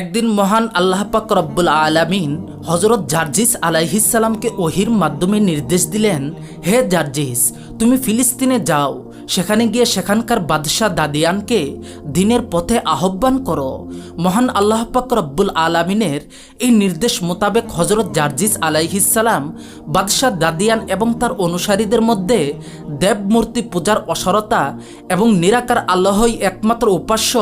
একদিন মহান আল্লাহ পাক রব্বুল আলামিন হজরত জার্জিস আলাইহিসালামকে ওহির মাধ্যমে নির্দেশ দিলেন, হে জার্জিস, তুমি ফিলিস্তিনে যাও সেখানে গিয়ে সেখানকার বাদশাহ দাদিয়ানকে দিনের পথে আহ্বান করো। মহান আল্লাহ পাক রব্বুল আলামিনের এই নির্দেশ মোতাবেক হজরত জার্জিস আলাইহিসালাম বাদশাহ দাদিয়ান এবং তার অনুসারীদের মধ্যে দেবমূর্তি পূজার অসরতা এবং নিরাকার আল্লাহই একমাত্র উপাস্য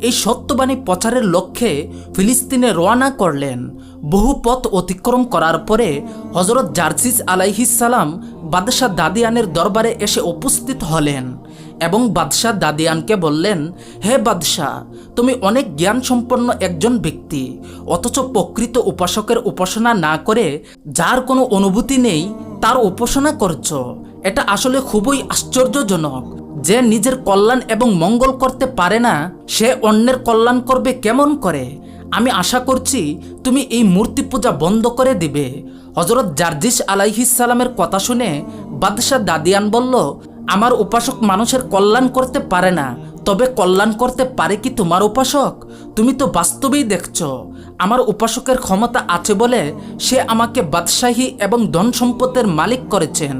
এই সত্যবাণী প্রচারের লক্ষ্যে ফিলিস্তিনে রওনা করলেন। বহু পথ অতিক্রম করার পরে হজরত জার্জিস আলাইহিসালাম বাদশাহ দাদিয়ানের দরবারে এসে উপস্থিত হলেন এবং বাদশাহ দাদিয়ানকে বললেন, হে বাদশাহ, তুমি অনেক জ্ঞান সম্পন্ন একজন ব্যক্তি, অথচ প্রকৃত উপাসকের উপাসনা না করে যার কোনো অনুভূতি নেই, তার উপাসনা করছ। এটা আসলে খুবই আশ্চর্যজনক। যে নিজের কল্যাণ এবং মঙ্গল করতে পারে না, সে অন্যের কল্যাণ করবে কেমন করে? আমি আশা করছি তুমি এই মূর্তি পূজা বন্ধ করে দিবে। হজরত জার্জিস আলাইহিসালামের কথা শুনে বাদশাহ দাদিয়ান বলল, আমার উপাসক মানুষের কল্যাণ করতে পারে না। তবে কল্যাণ করতে পারে কি তোমার উপাসক? তুমি তো বাস্তবেই দেখছ। আমার উপাসকের ক্ষমতা আছে বলে সে আমাকে বাদশাহী এবং ধন সম্পদের মালিক করেছেন।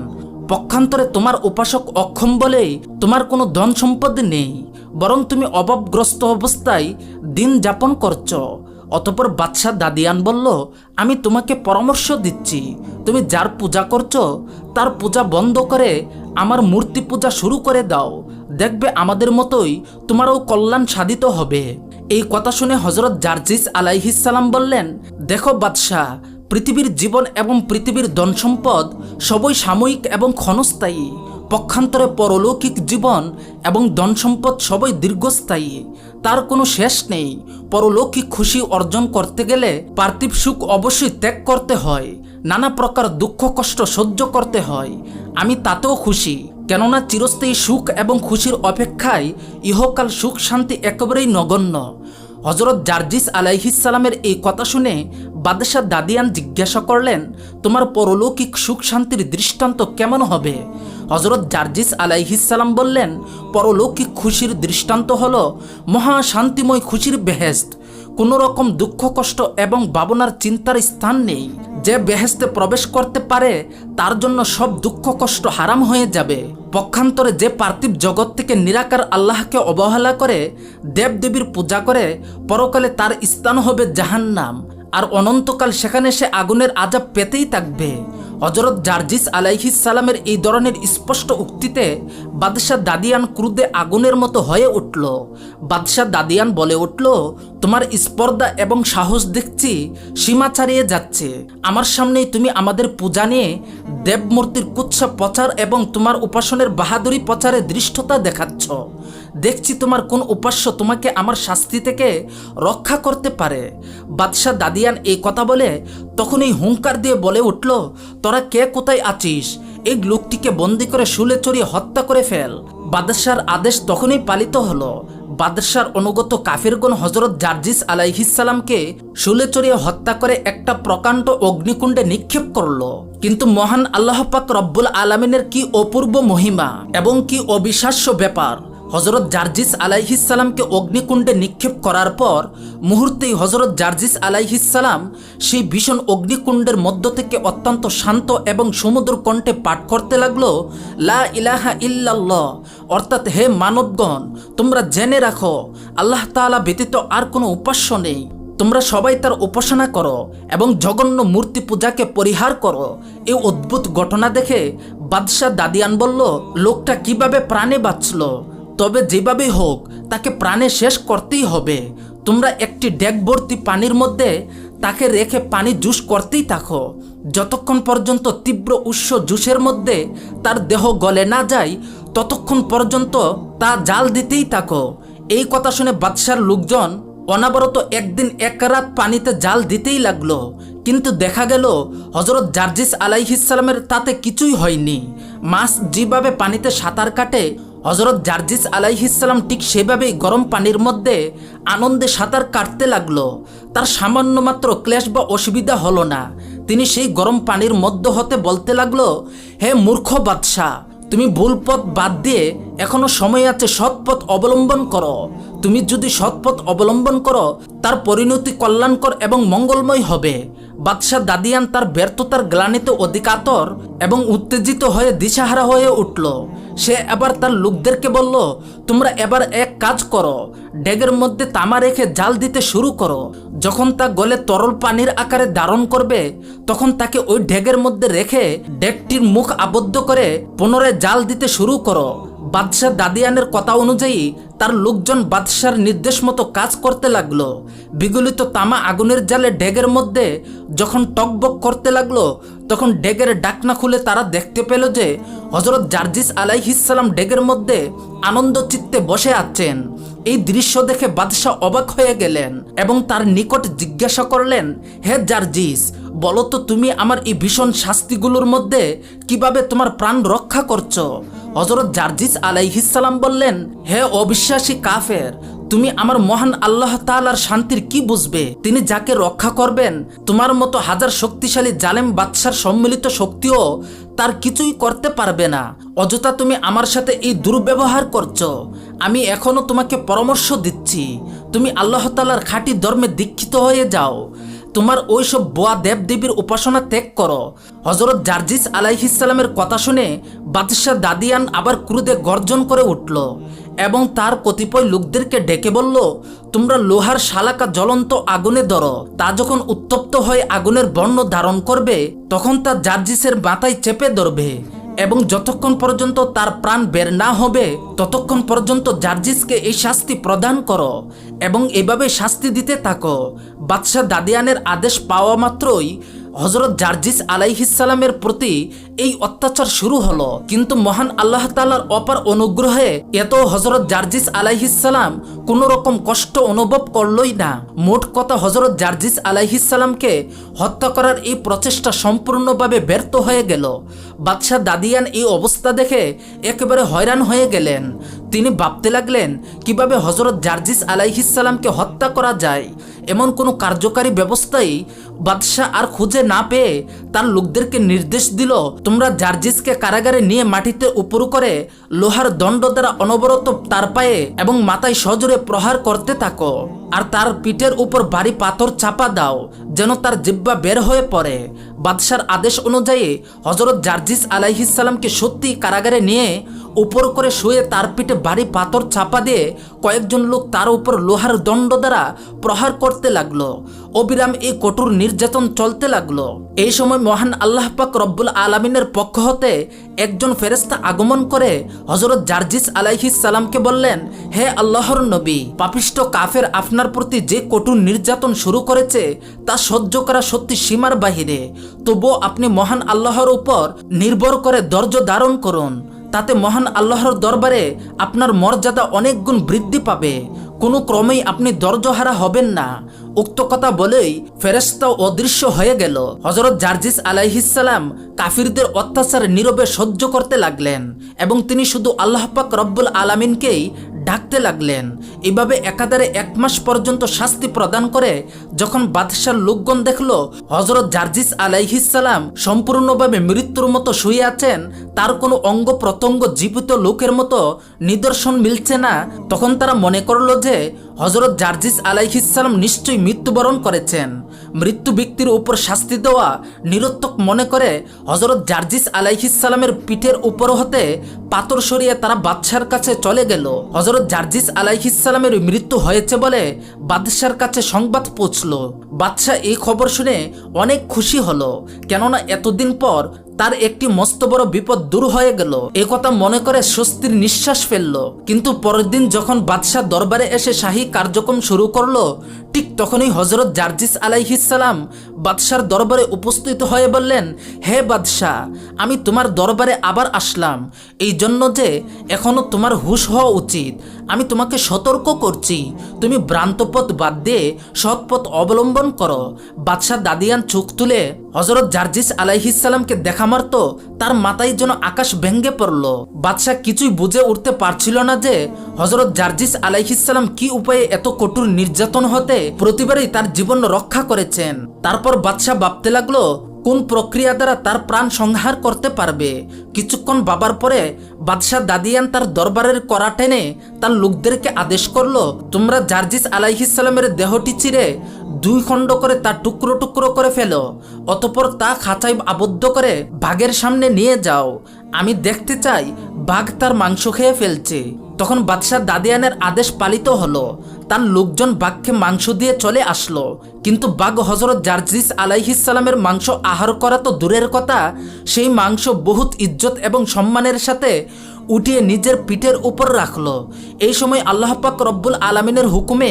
পক্ষান্তরে তোমার উপাসক অক্ষম বলেই তোমার কোনো ধন সম্পদ নেই, বরং তুমি অভাবগ্রস্ত অবস্থায় দিন যাপন করছ। অতপর বাদশাহ দাদিয়ান বলল, আমি তোমাকে পরামর্শ দিচ্ছি। তুমি যার পূজা করছ, তার পূজা বন্ধ করে আমার মূর্তি পূজা শুরু করে দাও। দেখবে আমাদের মতোই তোমারও কল্যাণ সাধিত হবে। এই কথা শুনে হজরত জার্জিস আলাইহিসাল্লাম বললেন, দেখো বাদশাহ পৃথিবীর জীবন এবং পৃথিবীর ধন সম্পদ সবই সাময়িক এবং ক্ষণস্থায়ী, পক্ষান্তরে পরলৌকিক জীবন এবং ধন সম্পদ সবই দীর্ঘস্থায়ী। তার কোনো শেষ নেই। পরলৌকিক খুশি অর্জন করতে গেলে পার্থিব সুখ অবশ্যই ত্যাগ করতে হয়। নানা প্রকার দুঃখ, কষ্ট সহ্য করতে হয়। আমি তাতেও খুশি। কেননা চিরস্থায়ী সুখ এবং খুশির অপেক্ষায় ইহকাল সুখ শান্তি একেবারেই নগণ্য। হজরত জার্জিস আলাইহিসালামের এই কথা শুনে বাদশাহ দাদিয়ান জিজ্ঞাসা করলেন, তোমার পরলৌকিক সুখ শান্তির দৃষ্টান্ত কেমন হবে? হজরত জার্জিস আলাইহিসালাম বললেন, পরলৌকিক খুশির দৃষ্টান্ত হল মহা শান্তিময় খুশির বেহেস্ত কোনো রকম দুঃখ, কষ্ট এবং ভাবনার চিন্তার স্থান নেই। যে বেহেস্তে প্রবেশ করতে পারে, তার জন্য সব দুঃখ, কষ্ট হারাম হয়ে যাবে। পক্ষান্তরে যে পার্থিব জগৎ থেকে নিরাকার আল্লাহকে অবহেলা করে, দেবদেবীর পূজা করে, পরকালে তার স্থান হবে জাহান্নাম। আর অনন্তকাল সেখানে সে আগুনের আজাব পেতেই থাকবে। হজরত জার্জিস আলাইহিস সালামের এই ধরনের স্পষ্ট উক্তিতে বাদশাহ দাদিয়ান ক্রুদে আগুনের মতো হয়ে উঠল। বাদশাহ দাদিয়ান বলে উঠল, তোমার স্পর্ধা এবং সাহস দেখছি, সীমা ছাড়িয়ে যাচ্ছে। আমার সামনেই তুমি আমাদের পূজা নিয়ে দেবমূর্তির কুৎসা প্রচার এবং তোমার উপাসনের বাহাদুরি প্রচারে দৃষ্টতা দেখাচ্ছ। দেখছি তোমার কোন উপাস্য তোমাকে আমার শাস্তি থেকে রক্ষা করতে পারে। বাদশাহ দাদিয়ান এই কথা বলে তখনই হুঙ্কার দিয়ে বলে উঠল, তোরা কে কোথায় আছিস? এই লোকটিকে বন্দি করে শুলে চড়িয়ে হত্যা করে ফেল। বাদশার আদেশ তখনই পালিত হলো। বাদশার অনুগত কাফিরগণ হজরত জার্জিস আলাইহিসালামকে শুলে চড়িয়ে হত্যা করে একটা প্রকাণ্ড অগ্নিকুণ্ডে নিক্ষেপ করল। কিন্তু মহান আল্লাহ পাক রব্বুল আলমিনের কি অপূর্ব মহিমা এবং কি অবিশ্বাস্য ব্যাপার হজরত জার্জিস আলাইহিসালামকে অগ্নিকুণ্ডে নিক্ষেপ করার পর মুহূর্তেই হজরত জার্জিস আলাইহিসালাম সেই ভীষণ অগ্নিকুণ্ডের মধ্য থেকে অত্যন্ত শান্ত এবং সমুদ্র কণ্ঠে পাঠ করতে লাগল, লা ইলাহা ইল্লাল্লাহ। অর্থাৎ হে মানবগণ, তোমরা জেনে রাখো, আল্লাহ তাআলা ব্যতীত আর কোনো উপাস্য নেই। তোমরা সবাই তার উপাসনা করো এবং জঘন্য মূর্তি পূজাকে পরিহার করো। এই অদ্ভুত ঘটনা দেখে বাদশাহ দাদিয়ান বলল, লোকটা কীভাবে প্রাণে বাঁচল? তবে যেভাবেই হোক, তাকে প্রাণে শেষ করতেই হবে। তোমরা একটি ডেকভর্তি পানির মধ্যে তাকে রেখে পানি জুস করতেই থাকো। যতক্ষণ পর্যন্ত তীব্র উৎস জুসের মধ্যে তার দেহ গলে না যায়, ততক্ষণ পর্যন্ত তা জাল দিতেই থাকো। এই কথা শুনে বাদশার লোকজন অনাবরত একদিন এক রাত পানিতে জাল দিতেই লাগল। কিন্তু দেখা গেল হজরত জার্জিস আলাইহিসালামের তাতে কিছুই হয়নি। মাছ যেভাবে পানিতে সাঁতার কাটে হজরত জার্জিস আলাইহিসাল্লাম ঠিক সেভাবেই গরম পানির মধ্যে আনন্দে সাঁতার কাটতে লাগল। তার সামান্য মাত্র ক্লেশ বা অসুবিধা হলো না। তিনি সেই গরম পানির মধ্য হতে বলতে লাগল, হে মূর্খ বাদশাহ, তুমি ভুল পথ বাদ দিয়ে এখনও সময় আছে সৎপথ অবলম্বন করো। তুমি যদি সৎপথ অবলম্বন করো, তার পরিণতি কল্যাণকর এবং মঙ্গলময় হবে। বাদশাহ দাদিয়ান তার ব্যর্থতার গ্লানিতে অধিকাতর এবং উত্তেজিত হয়ে দিশাহারা হয়ে উঠল। সে এবার তার লোকদেরকে বলল, তোমরা এবার এক কাজ করো, ডেগের মধ্যে তামা রেখে জাল দিতে শুরু করো। যখন তা গলে তরল পানির আকারে ধারণ করবে, তখন তাকে ওই ডেগের মধ্যে রেখে ডেকটির মুখ আবদ্ধ করে পুনরায় জাল দিতে শুরু করো। বাদশাহ দাদিয়ানের কথা অনুযায়ী তার লোকজন বাদশার নির্দেশ মতো কাজ করতে লাগল। বিগলিত তামা আগুনের জালে ডেগের মধ্যে যখন টকবক করতে লাগল, তখন ডেগের ডাকনা খুলে তারা দেখতে পেল যে হজরত জার্জিস আলাইহিসাল্লাম ডেগের মধ্যে আনন্দ চিত্তে বসে আছেন। এই দৃশ্য দেখে বাদশাহ অবাক হয়ে গেলেন এবং তার নিকট জিজ্ঞাসা করলেন, হে জার্জিস, বলো তো তুমি আমার এই ভীষণ শাস্তিগুলোর মধ্যে কীভাবে তোমার প্রাণ রক্ষা করছ? হজরত জার্জিস আলাইহিসাল্লাম বললেন, হে অবিশ্বাসী কাফের, তুমি আমার মহান আল্লাহ তাআলার শান্তির কি বুঝবে? তিনি যাকে রক্ষা করবেন, তোমার মতো হাজার শক্তিশালী জালেম বাদশার সম্মিলিত শক্তিও তার কিছুই করতে পারবে না। অযথা তুমি আমার সাথে এই দুর্ব্যবহার করছ। আমি এখনও তোমাকে পরামর্শ দিচ্ছি। তুমি আল্লাহ তাআলার খাঁটি ধর্মে দীক্ষিত হয়ে যাও। তোমার ওইসব বোয়া দেবদেবীর উপাসনা ত্যাগ করো। হজরত জার্জিস আলাইহিসাল্লামের কথা শুনে বাদশাহ দাদিয়ান আবার ক্রুদে গর্জন করে উঠল এবং তার কতিপয় লোকদেরকে ডেকে বলল, তোমরা লোহার শালাকা জ্বলন্ত আগুনে ধরো। তা যখন উত্তপ্ত হয়ে আগুনের বর্ণ ধারণ করবে, তখন তা জার্জিসের মাথায় চেপে ধরবে এবং যতক্ষণ পর্যন্ত তার প্রাণ বের না হবে, ততক্ষণ পর্যন্ত জার্জিসকে এই শাস্তি প্রদান করো। এবং এভাবে শাস্তি দিতে থাকো। বাদশাহ দাদিয়ানের আদেশ পাওয়া মাত্রই হজরত জার্জিস আলাইহিসালামের প্রতি এই অত্যাচার শুরু হলো। কিন্তু মহান আল্লাহ তালার অপার অনুগ্রহে এত হজরত জার্জিস আলাইহিসালাম কোনো রকম কষ্ট অনুভব করলই না। মোট কথা হজরত জার্জিস আলাইহিসালামকে হত্যা করার এই প্রচেষ্টা সম্পূর্ণভাবে ব্যর্থ হয়ে গেল। বাদশাহ দাদিয়ান এই অবস্থা দেখে একেবারে হয়রান হয়ে গেলেন। তিনি ভাবতে লাগলেন, কীভাবে হজরত জার্জিস আলাইহিসালামকে হত্যা করা যায়? এমন কোনো কার্যকারী ব্যবস্থাই বাদশাহ আর খুঁজে না পেয়ে তার লোকদেরকে নির্দেশ দিল, তোমরা জার্জিসকে কারাগারে নিয়ে মাটিতে উপর করে লোহার দণ্ড দ্বারা অনবরত তার পায়ে এবং মাথায় সজোরে প্রহার করতে থাকো, আর তার পিঠের উপর বাড়ি পাথর চাপা দাও, যেন তার জিব্বা বের হয়ে পড়ে। বাদশার আদেশ অনুযায়ী হজরত জার্জিস আলাইহিসাল্লামকে সত্যি কারাগারে নিয়ে উপর করে শুয়ে তার পিঠে ভারী পাথর চাপা দিয়ে কয়েকজন লোক তার উপর লোহার দণ্ড দ্বারা প্রহার করতে লাগল। অবিরাম এই কঠোর নির্যাতন চলতে লাগল। এই সময় মহান আল্লাহ পাক রব্বুল আলমিনের পক্ষ হতে একজন ফেরেস্তা আগমন করে হজরত জার্জিস আলাইহিস সালামকে বললেন, হে আল্লাহর নবী, পাপিষ্ট কাফের আপনার প্রতি যে কঠোর নির্যাতন শুরু করেছে তা সহ্য করা সত্যি সীমার বাহিরে। তবুও আপনি মহান আল্লাহর উপর নির্ভর করে ধৈর্য ধারণ করুন। তাতে মহান আল্লাহর দরবারে আপনার মর্যাদা অনেক গুণ বৃদ্ধি পাবে। কোনো ক্রমেই আপনি দরজহারা হবেন না। উক্ত কথা বলেই ফেরেস্তা অদৃশ্য হয়ে গেল। হজরত জার্জিস আলাইহিসাল্লাম কাফিরদের অত্যাচার নীরবে সহ্য করতে লাগলেন এবং তিনি শুধু আল্লাহ পাক রব্বুল আলামিনকেই ডাকতে লাগলেন। এভাবে একাধারে এক মাস পর্যন্ত শাস্তি প্রদান করে যখন বাদশার লোকগণ দেখল হজরত জার্জিস আলাইহিসাল্লাম সম্পূর্ণভাবে মৃত্যুর মতো শুয়ে আছেন, তার কোনো অঙ্গ প্রত্যঙ্গ জীবিত লোকের মতো নিদর্শন মিলছে না, তখন তারা মনে করল যে হজরত জার্জিস আলাইহিসাল্লাম নিশ্চয়ই মৃত্যুবরণ করেছেন। মৃত্যু ব্যক্তির উপর শাস্তি দেওয়া নিরত্তক মনে করে হজরত জার্জিস আলাইহিসাল্লামের পিঠের উপর হতে পাথর সরিয়ে তারা বাদশার কাছে চলে গেল। হজরত জার্জিস আলাইহিসাল্লামের মৃত্যু হয়েছে বলে বাদশার কাছে সংবাদ পৌঁছল। বাদশাহ এই খবর শুনে অনেক খুশি হলো, কেননা এতদিন পর তার একটি মস্ত বড় বিপদ দূর হয়ে গেল। এ কথা মনে করে স্বস্তির নিঃশ্বাস ফেলল। কিন্তু পরের দিন যখন বাদশাহ দরবারে এসে শাহী কার্যক্রম শুরু করল, ঠিক তখনই হজরত জার্জিস আলাইহিসাল্লাম বাদশার দরবারে উপস্থিত হয়ে বললেন, হে বাদশাহ, আমি তোমার দরবারে আবার আসলাম। এই জন্য যে এখনও তোমার হুশ হওয়া উচিত। আমি তোমাকে সতর্ক করছি। তুমি ভ্রান্ত পথ বাদ দিয়ে সৎ পথ অবলম্বন করো। বাদশাহ দাদিয়ান চোখ তুলে হজরত জার্জিস আলাইহিসাল্লামকে দেখা মারত, তার মাথায় যেন আকাশ ভেঙ্গে পড়ল। বাদশাহ কিছুই বুঝে উঠতে পারছিল না যে হজরত জার্জিস আলাইহিসাল্লাম কি উপায়ে এত কঠোর নির্যাতন হতে প্রতিবারই তার জীবন রক্ষা করেছেন। তারপর বাদশাহ ভাবতে লাগল কোন প্রক্রিয়া দ্বারা তার প্রাণ সংহার করতে পারবে? কিছুক্ষণ বাবার পরে বাদশাহ দাদিয়ান তার দরবারের করা টেনে তার লোকদেরকে আদেশ করল, তোমরা জার্জিস আলাইহিসালামের দেহটি চিরে দুই খণ্ড করে তা টুকরো টুকরো করে ফেলো, অতপর তা খাঁচায় আবদ্ধ করে বাঘের সামনে নিয়ে যাও। আমি দেখতে চাই বাঘ তার মাংস খেয়ে ফেলছে। তখন বাদশাহ দাদিয়ানের আদেশ পালিত হলো। তার লোকজন বাঘকে মাংস দিয়ে চলে আসলো। কিন্তু বাঘ হজরত জার্জিস আলাইহিসালামের মাংস আহার করা তো দূরের কথা। সেই মাংস বহুত ইজ্জত এবং সম্মানের সাথে উঠিয়ে নিজের পিঠের উপর রাখল। এই সময় আল্লাহ পাক রব্বুল আলমিনের হুকুমে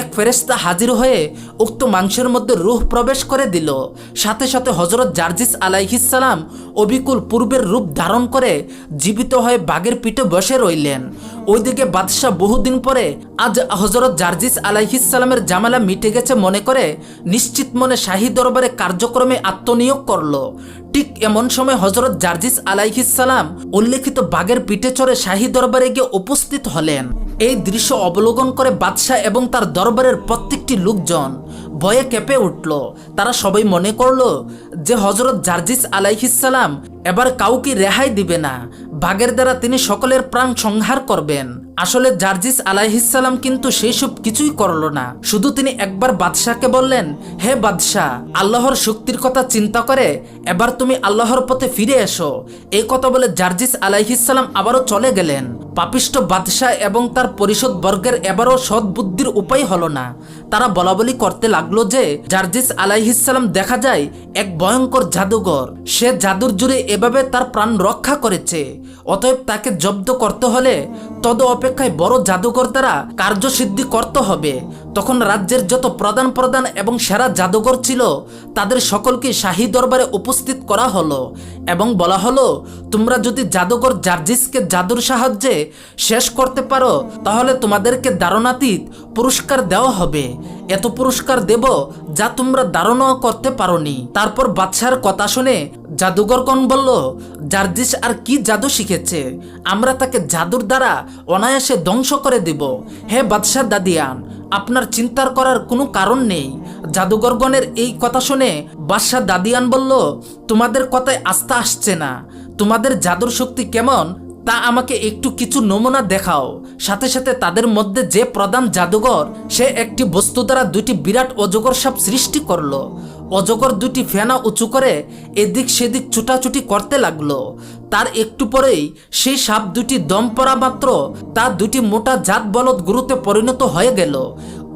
এক ফেরেস্তা হাজির হয়ে উক্ত মাংসের মধ্যে রুহ প্রবেশ করে দিল। সাথে সাথে হজরত জার্জিস আলাইহিসালাম অবিকুল পূর্বের রূপ ধারণ করে জীবিত হয়ে বাঘের পিঠে বসে রইলেন। ওইদিকে বাদশাহ বহুদিন পরে আজ হজরত জার্জিস আলাইহিসালামের জামালা মিটে গেছে মনে করে নিশ্চিত মনে শাহী দরবারে কার্যক্রমে আত্মনিয়োগ করল। ঠিক এমন সময় হজরত জার্জিস আলাইহিসালাম উল্লেখিত বাঘের পিঠে চড়ে শাহী দরবারে গিয়ে উপস্থিত হলেন। এই দৃশ্য অবলোকন করে বাদশাহ এবং তার দরবারের প্রত্যেকটি লোকজন ভয়ে কেঁপে উঠল। তারা সবাই মনে করল যে হজরত জার্জিস আলাইহিসালাম এবার কাউকে রেহাই দিবে না। বাঘের দ্বারা তিনি সকলের প্রাণ সংহার করবেন। আসলে জার্জিস আলাইহিসাল্লাম কিন্তু সেই সব কিছুই করল না। শুধু তিনি একবার বাদশাহকে বললেন, হে বাদশাহ, আল্লাহর শক্তির কথা চিন্তা করে এবার তুমি আল্লাহর পথে ফিরে এসো। এই কথা বলে জার্জিস আলাইহিসাল্লাম আবারও চলে গেলেন। পাপিষ্ট বাদশাহ এবং তার পরিষদ বর্গের এবারও সদ্বুদ্ধির উপায় হলো না। তারা বলাবলি করতে লাগল যে, জার্জিস আলাইহিসাল্লাম দেখা যায় এক ভয়ঙ্কর জাদুঘর। সে জাদুর জুড়ে এভাবে তার প্রাণ রক্ষা করেছে। অতএব তাকে জব্দ করতে হলে তদ অপেক্ষায় বড় জাদুঘর দ্বারা কার্যসিদ্ধি করতে হবে। তখন রাজ্যের যত প্রধান প্রধান এবং সেরা জাদুঘর ছিল, তাদের সকলকে শাহী দরবারে উপস্থিত করা হলো এবং বলা হলো, তোমরা যদি জাদুঘর জার্জিসকে জাদুর সাহায্যে শেষ করতে পারো, তাহলে তোমাদেরকে দারণাতীত পুরস্কার দেওয়া হবে। এত পুরস্কার দেব যা তোমরা ধারণাও করতে পারোনি। তারপর বাদশার কথা শুনে জাদুঘরগণ বলল, জার্জিস আর কি জাদু শিখেছে? আমরা তাকে জাদুর দ্বারা অনায়াসে ধ্বংস করে দেব। হে বাদশাহ দাদিয়ান আপনার চিন্তার করার কোনো কারণ নেই। জাদুগরগণের এই কথা শুনে বাদশাহ দাদিয়ান বলল, তোমাদের কথায় আস্থা আসছে না। তোমাদের জাদুর শক্তি কেমন? তা আমাকে একটু কিছু নমুনা দেখাও। সাথে সাথে তাদের মধ্যে যে প্রধান জাদুঘর, সে একটি বস্তু দ্বারা দুটি বিরাট অজগর সাপ সৃষ্টি করল। অজগর দুটি ফেনা উঁচু করে এদিক সেদিক ছুটাছুটি করতে লাগল। তার একটু পরেই সেই সাপ দুটি দম পড়া মাত্র, তা দুটি মোটা জাত বলদ গুরুতে পরিণত হয়ে গেল।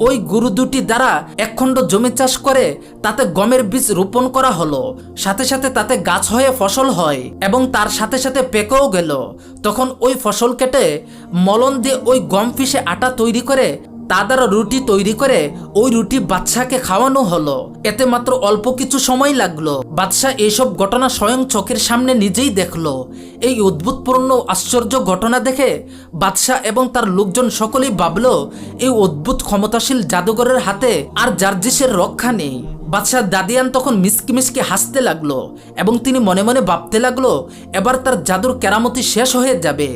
ওই গরু দুটি দ্বারা একখণ্ড জমি চাষ করে, তাতে গমের বীজ রোপণ করা হলো। সাথে সাথে তাতে গাছ হয়ে ফসল হয় এবং তার সাথে সাথে পেকেও গেল। তখন ওই ফসল কেটে মলন দিয়ে ওই গম ফিসে আটা তৈরি করে তা দ্বারা রুটি তৈরি করে ওই রুটি বাদশাকে খাওয়ানো হলো। এতে মাত্র অল্প কিছু সময় লাগল। বাদশাহ এইসব ঘটনা স্বয়ং চোখের সামনে নিজেই দেখল। এই অদ্ভুতপূর্ণ আশ্চর্য ঘটনা দেখে বাদশাহ এবং তার লোকজন সকলেই ভাবল, এই অদ্ভুত ক্ষমতাশীল জাদুঘরের হাতে আর জার্জিসের রক্ষা নেই। বাদশাহ দাদিয়ান তখন মিসকি মিসকি হাসতে লাগল এবং তিনি মনে মনে ভাবতে লাগল, এবার তার জাদুর কেরামতি শেষ হয়ে যাবে।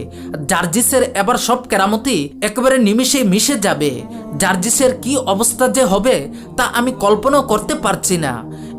জার্জিসের এবার সব কেরামতি একেবারে নিমিশে মিশে যাবে। জার্জিসের কি অবস্থা যে হবে তা আমি কল্পনাও করতে পারছি না।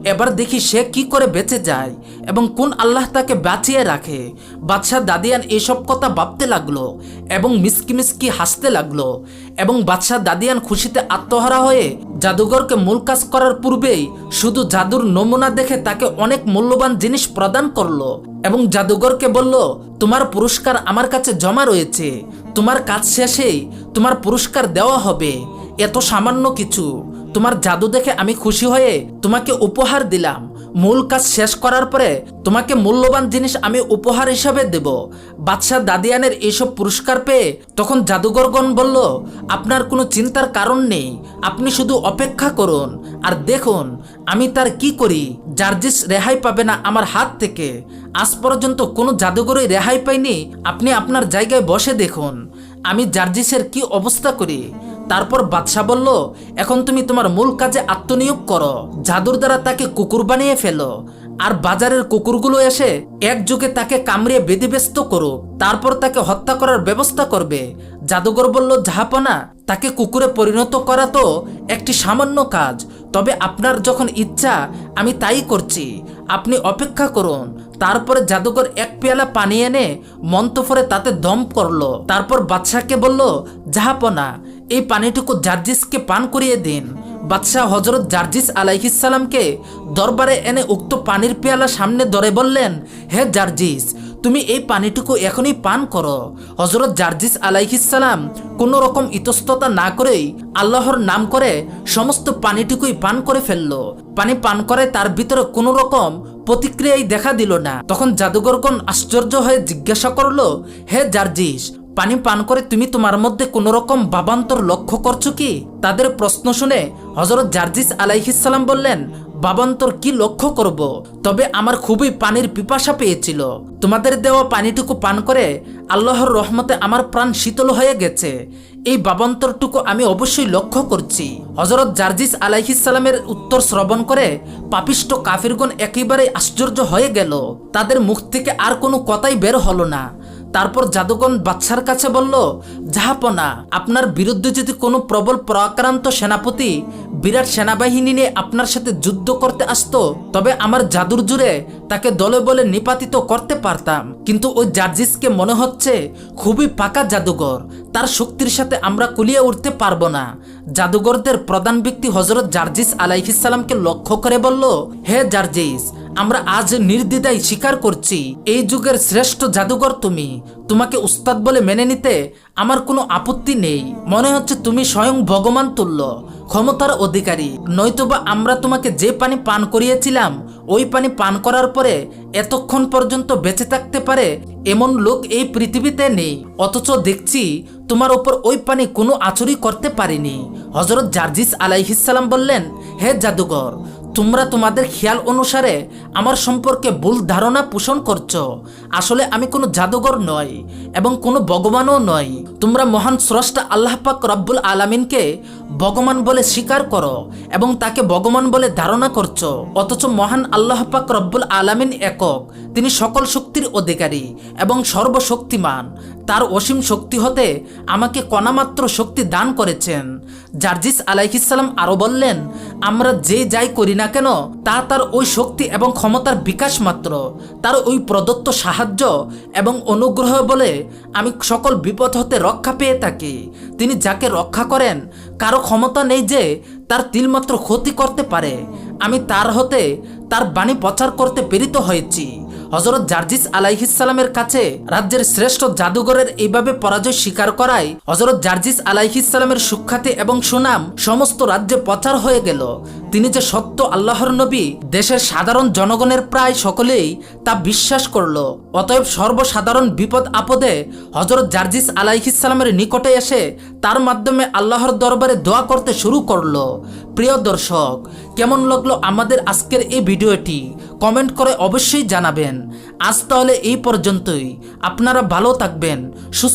এবার দেখি সে কি করে বেঁচে যায় এবং কোন আল্লাহ তাকে বাঁচিয়ে রাখে। বাদশাহ দাদিয়ান এইসব কথা ভাবতে লাগল এবং মিসকি মিসকি হাসতে লাগল এবং বাদশাহ দাদিয়ান খুশিতে আত্মহারা হয়ে জাদুঘরকে মূল কাজ করার পূর্বেই শুধু জাদুর নমুনা দেখে তাকে অনেক মূল্যবান জিনিস প্রদান করল এবং জাদুঘরকে বলল, তোমার পুরস্কার আমার কাছে জমা রয়েছে। তোমার কাজ শেষেই তোমার পুরস্কার দেওয়া হবে। এত সামান্য কিছু। তোমার জাদু দেখে আমি খুশি হয়ে তোমাকে উপহার দিলাম। মূল কাজ শেষ করার পরে তোমাকে মূল্যবান জিনিস আমি উপহার হিসাবে দেব। বাদশাহ দাদিয়ানের এইসব পুরস্কার পেয়ে তখন জাদুঘরগণ বলল, আপনার কোনো চিন্তার কারণ নেই, আপনি শুধু অপেক্ষা করুন। আর দেখুন, আমি তার কি করি, জার্জিস রেহাই পাবে না আমার হাত থেকে। আজ পর্যন্ত কোনো জাদুঘরই রেহাই পাইনি, আপনি আপনার জায়গায় বসে দেখুন। আমি জার্জিসের কি অবস্থা করি? তারপর বাদশাহ বলল, এখন তুমি তোমার মূল কাজে আত্মনিয়োগ করো। জাদুর দ্বারা তাকে কুকুর বানিয়ে ফেলো। আর বাজারের কুকুরগুলো এসে একযোগে তাকে কামড়িয়ে বেদিব্যস্ত করুক। তারপর তাকে হত্যা করার ব্যবস্থা করবে। জাদুঘর বলল জাহাপনা তাকে কুকুরে পরিণত করা তো একটি সামান্য কাজ। তবে আপনার যখন ইচ্ছা, আমি তাই করছি। আপনি অপেক্ষা করুন। তারপরে জাদুকর এক পেয়ালা পানি এনে মন্তফরে তাতে দম করল। তারপর বাদশাহকে বলল জাহাপনা এই পানিটুকু জার্জিসকে পান করিয়ে দিন। বাদশাহ হজরত জার্জিস আলাইহিসাল্লামকে দরবারে এনে উক্ত পানির পেয়ালা সামনে ধরে বললেন, হে জার্জিস, তুমি এই পানিটুকু এখনই পান করো। হজরত জার্জিস আলাইহিসাল্লাম কোনো রকম ইতস্ততা না করেই আল্লাহর নাম করে সমস্ত পানিটুকুই পান করে ফেলল। পানি পান করে তার ভিতরে কোনো রকম প্রতিক্রিয়াই দেখা দিল না। তখন জাদুঘরগণ আশ্চর্য হয়ে জিজ্ঞাসা করল, হে জার্জিস পানি পান করে তুমি তোমার মধ্যে কোনো রকম বাবান্তর লক্ষ্য করছ কি? তাদের প্রশ্ন শুনে হজরত জার্জিস আলাইহিসাল্লাম বললেন বাবান্তর কি লক্ষ্য করব? তবে আমার খুবই পানির পিপাসা পেয়েছিল। তোমাদের দেওয়া পানিটুকু পান করে আল্লাহর রহমতে আমার প্রাণ শীতল হয়ে গেছে। এই বাবান্তরটুকু আমি অবশ্যই লক্ষ্য করছি। হজরত জার্জিস আলাইহিসাল্লামের উত্তর শ্রবণ করে পাপিষ্ট কাফিরগণ একেবারে আশ্চর্য হয়ে গেল। তাদের মুখ থেকে আর কোনো কথাই বের হলো না। তারপর জাদুকন বাদশার কাছে বলল, জাহাপনা, আপনার বিরুদ্ধে যদি কোনো প্রবল পরাক্রান্ত সেনাপতি বিরাট সেনাবাহিনী নিয়ে আপনার সাথে যুদ্ধ করতে আসত, তবে আমার জাদুর জুড়ে তাকে দলে বলে নিপাতিত করতে পারতাম। কিন্তু ওই জার্জিসকে মনে হচ্ছে খুবই পাকা জাদুঘর। তার শক্তির সাথে আমরা কুলিয়ে উঠতে পারব না। জাদুঘরদের প্রধান ব্যক্তি হজরত জার্জিস আলাইহিসাল্লামকে লক্ষ্য করে বলল, হে জার্জিস, আমরা আজ নির্দ্বিধায় স্বীকার করছি, এই যুগের শ্রেষ্ঠ জাদুঘর তুমি। তোমাকে উস্তাদ বলে মেনে নিতে আমার কোনো আপত্তি নেই। মনে হচ্ছে তুমি স্বয়ং ভগবান তুল্য। ক্ষমতার অধিকারী। নয়তোবা আমরা তোমাকে যে পানি পান করিয়েছিলাম, ওই পানি পান করার পরে এতক্ষণ পর্যন্ত বেঁচে থাকতে পারে এমন লোক এই পৃথিবীতে নেই। অথচ দেখছি তোমার ওপর ওই পানি কোনো আচরই করতে পারিনি। হজরত জার্জিস আলাইহিসাল্লাম বললেন, হে জাদুঘর তোমরা তোমাদের খেয়াল অনুসারে আমার সম্পর্কে ভুল ধারণা পোষণ করছ। আসলে আমি কোনো জাদুঘর নই এবং কোনো ভগবানও নই। তোমরা মহান স্রষ্টা আল্লাহ পাক রব্বুল আলমিনকে ভগবান বলে স্বীকার করো এবং তাকে ভগবান বলে ধারণা করছ। অথচ মহান আল্লাহ পাক রব্বুল আলমিন একক। তিনি সকল শক্তির অধিকারী এবং সর্বশক্তিমান। তার অসীম শক্তি হতে আমাকে কণামাত্র শক্তি দান করেছেন। জার্জিস আলাইহিসাল্লাম আরও বললেন, আমরা যে যাই করি না কেন, তা তার ওই শক্তি এবং ক্ষমতার বিকাশ মাত্র। তার ওই প্রদত্ত সাহায্য এবং অনুগ্রহ বলে আমি সকল বিপদ হতে রক্ষা পেয়ে থাকি। তিনি যাকে রক্ষা করেন, কারও ক্ষমতা নেই যে তার তিলমাত্র ক্ষতি করতে পারে। আমি তার হতে তার বাণী প্রচার করতে প্রেরিত হয়েছি। হজরত জার্জিস আলাইহিসালামের কাছে রাজ্যের শ্রেষ্ঠ জাদুঘরের এইভাবে পরাজয় স্বীকার করায় হজরত জার্জিস আলাইহিসালামের সুখ্যাতি এবং সুনাম সমস্ত রাজ্যে প্রচার হয়ে গেল। তিনি যে সত্য আল্লাহর নবী, দেশের সাধারণ জনগণের প্রায় সকলেই তা বিশ্বাস করল। অতএব সর্বসাধারণ বিপদ আপদে হজরত জার্জিস আলাইহিসালামের নিকটে এসে তার মাধ্যমে আল্লাহর দরবারে দোয়া করতে শুরু করল। প্রিয় দর্শক, কেমন লাগল আমাদের আজকের এই ভিডিওটি? কমেন্ট করে অবশ্যই জানাবেন। আজ তাহলে এই পর্যন্তই। আপনারা ভালো থাকবেন, সুস্থ